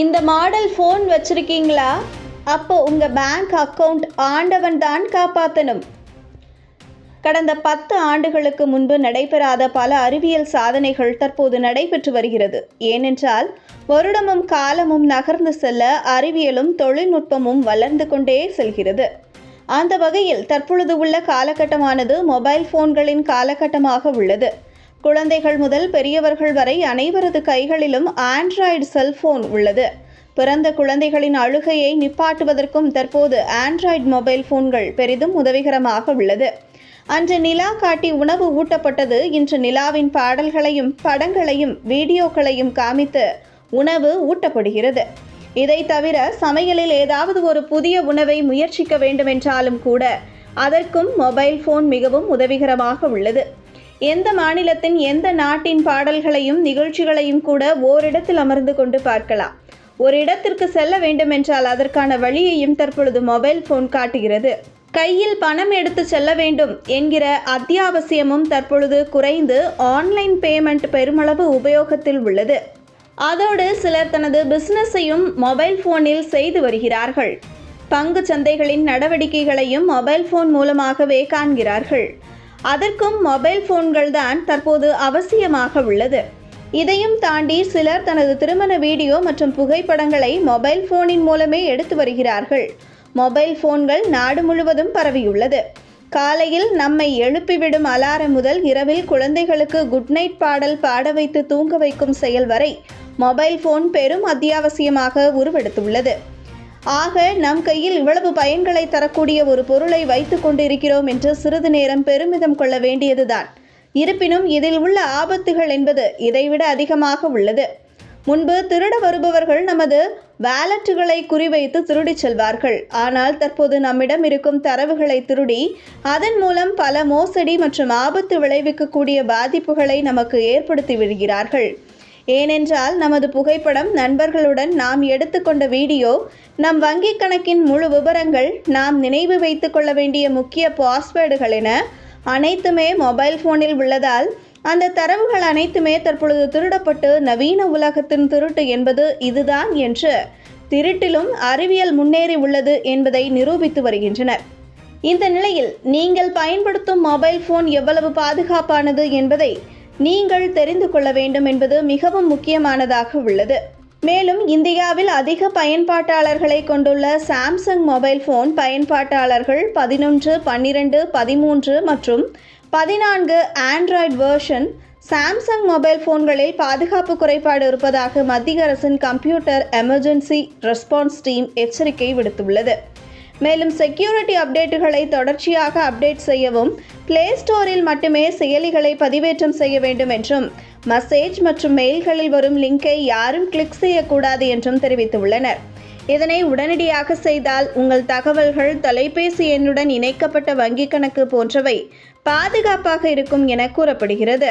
இந்த model phone வச்சிருக்கீங்களா? அப்போ உங்க பேங்க் அக்கவுண்ட் ஆண்டவன் தான் காப்பாற்றணும் கடந்த பத்து ஆண்டுகளுக்கு முன்பு நடைபெறாத பல அறிவியல் சாதனைகள் தற்போது நடைபெற்று வருகிறது. ஏனென்றால் வருடமும் காலமும் நகர்ந்து செல்ல அறிவியலும் தொழில்நுட்பமும் வளர்ந்து கொண்டே செல்கிறது. அந்த வகையில் தற்பொழுது உள்ள காலகட்டமானது மொபைல் போன்களின் காலகட்டமாக உள்ளது. குழந்தைகள் முதல் பெரியவர்கள் வரை அனைவரது கைகளிலும் ஆண்ட்ராய்டு செல்போன் உள்ளது. பிறந்த குழந்தைகளின் அழுகையை நிப்பாட்டுவதற்கும் தற்போது ஆண்ட்ராய்டு மொபைல் போன்கள் பெரிதும் உதவிகரமாக உள்ளது. அன்று நிலா காட்டி உணவு ஊட்டப்பட்டது. இன்று நிலாவின் பாடல்களையும் படங்களையும் வீடியோக்களையும் காமித்து உணவு ஊட்டப்படுகிறது. இதை தவிர சமையலில் ஏதாவது ஒரு புதிய உணவை முயற்சிக்க வேண்டுமென்றாலும் கூட அதற்கும் மொபைல் ஃபோன் மிகவும் உதவிகரமாக உள்ளது. எந்த மாநிலத்தின் எந்த நாட்டின் பாடல்களையும் நிகழ்ச்சிகளையும் கூட ஓரிடத்தில் அமர்ந்து கொண்டு பார்க்கலாம். ஒரு இடத்திற்கு செல்ல வேண்டுமென்றால் அதற்கான வழியையும் தற்பொழுது மொபைல் ஃபோன் காட்டுகிறது. கையில் பணம் எடுத்து செல்ல வேண்டும் என்கிற அத்தியாவசியமும் தற்பொழுது குறைந்து ஆன்லைன் பேமெண்ட் பெருமளவு உபயோகத்தில் உள்ளது. அதோடு சிலர் தனது பிசினஸையும் மொபைல் போனில் செய்து வருகிறார்கள். பங்கு சந்தைகளின் நடவடிக்கைகளையும் மொபைல் போன் மூலமாகவே காண்கிறார்கள். அதற்கும் மொபைல் போன்கள் தான் தற்போது அவசியமாக உள்ளது. இதையும் தாண்டி சிலர் தனது திருமண வீடியோ மற்றும் புகைப்படங்களை மொபைல் போனின் மூலமே எடுத்து வருகிறார்கள். மொபைல் போன்கள் நாடு முழுவதும் பரவியுள்ளது. காலையில் நம்மை எழுப்பிவிடும் அலாரம் முதல் இரவில் குழந்தைகளுக்கு குட் நைட் பாடல் பாட வைத்து தூங்க வைக்கும் செயல் வரை மொபைல் போன் பெரும் அத்தியாவசியமாக உருவெடுத்துள்ளது. ஆக நம் கையில் இவ்வளவு பயன்களை தரக்கூடிய ஒரு பொருளை வைத்து கொண்டிருக்கிறோம் என்று சிறிது நேரம் பெருமிதம் கொள்ள வேண்டியதுதான். இருப்பினும் இதில் உள்ள ஆபத்துகள் என்பது இதைவிட அதிகமாக உள்ளது. முன்பு திருட வருபவர்கள் நமது வேலட்டுகளை குறிவைத்து திருடிச் செல்வார்கள். ஆனால் தற்போது நம்மிடம் இருக்கும் தரவுகளை திருடி அதன் மூலம் பல மோசடி மற்றும் ஆபத்து விளைவிக்கக்கூடிய பாதிப்புகளை நமக்கு ஏற்படுத்தி விடுகிறார்கள். ஏனென்றால் நமது புகைப்படம் நண்பர்களுடன் நாம் எடுத்துக்கொண்ட வீடியோ நம் வங்கிக் கணக்கின் முழு விவரங்கள் நாம் நினைவு வைத்துக்கொள்ள வேண்டிய முக்கிய பாஸ்வேர்டுகள் என அனைத்துமே மொபைல் ஃபோனில் உள்ளதால் அந்த தரவுகள் அனைத்துமே தற்பொழுது திருடப்பட்டு நவீன உலகத்தின் திருட்டு என்பது இதுதான் என்று திருட்டிலும் அறிவியல் முன்னேறி உள்ளது என்பதை நிரூபித்து வருகின்றனர். இந்த நிலையில் நீங்கள் பயன்படுத்தும் மொபைல் ஃபோன் எவ்வளவு பாதுகாப்பானது என்பதை நீங்கள் தெரிந்து கொள்ள வேண்டும் என்பது மிகவும் முக்கியமானதாக உள்ளது. மேலும் இந்தியாவில் அதிக பயன்பாட்டாளர்களை கொண்டுள்ள சாம்சங் மொபைல் ஃபோன் பயன்பாட்டாளர்கள் பதினொன்று பன்னிரண்டு பதிமூன்று மற்றும் பதினான்கு ஆண்ட்ராய்டு வெர்ஷன் சாம்சங் மொபைல் ஃபோன்களில் பாதுகாப்பு குறைபாடு இருப்பதாக மத்திய அரசின் கம்ப்யூட்டர் எமர்ஜென்சி ரெஸ்பான்ஸ் டீம் எச்சரிக்கை விடுத்துள்ளது. மேலும் செக்யூரிட்டி அப்டேட்டுகளை தொடர்ச்சியாக அப்டேட் செய்யவும் பிளே ஸ்டோரில் மட்டுமே செயலிகளை பதிவேற்றம் செய்ய வேண்டும் என்றும் மெசேஜ் மற்றும் மெயில்களில் வரும் லிங்கை யாரும் கிளிக் செய்யக்கூடாது என்றும் தெரிவித்துள்ளனர். இதனை உடனடியாக செய்தால் உங்கள் தகவல்கள் தொலைபேசி எண்ணுடன் இணைக்கப்பட்ட வங்கிக் கணக்கு போன்றவை பாதுகாப்பாக இருக்கும் என கூறப்படுகிறது.